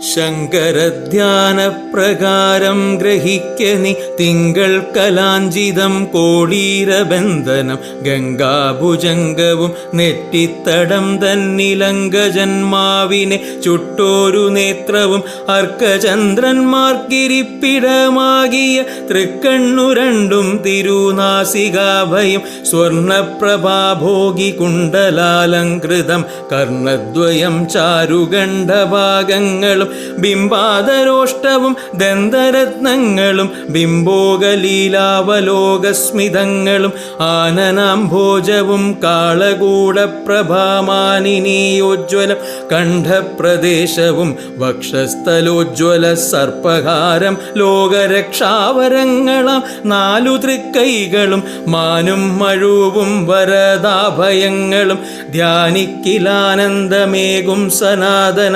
ശങ്കരധ്യാനപ്രകാരം ഗ്രഹിക്കനി തിങ്കൾ കലാഞ്ചിതം കോളീരബന്ധനം ഗംഗാഭുജംഗവും നെറ്റിത്തടം തന്നിലങ്കജന്മാവിനെ ചുട്ടോരു നേത്രവും അർക്കചന്ദ്രന്മാർക്കിരിപ്പിടമാകിയ തൃക്കണ്ണു രണ്ടും തിരുനാസികാഭയം സ്വർണപ്രഭാഭോഗി കുണ്ടലാലങ്കൃതം കർണദ്വയം ചാരുഗണ്ഡഭാഗങ്ങളും ബിംബാദരോഷ്ടവും ദന്തരത്നങ്ങളും ബിംബോകലീലാവലോകസ്മിതങ്ങളും ആനനാംഭോജവും കാളകൂടപ്രഭാമാനിനീയോജ്വലം കണ്ഠപ്രദേശവും വക്ഷസ്ഥലോജ്വല സർപ്പകാരം ലോകരക്ഷാവരങ്ങളാം നാലു തൃക്കൈകളും മാനും മഴുവും വരദാഭയങ്ങളും ധ്യാനിക്കിലാനന്ദമേകും സനാതനം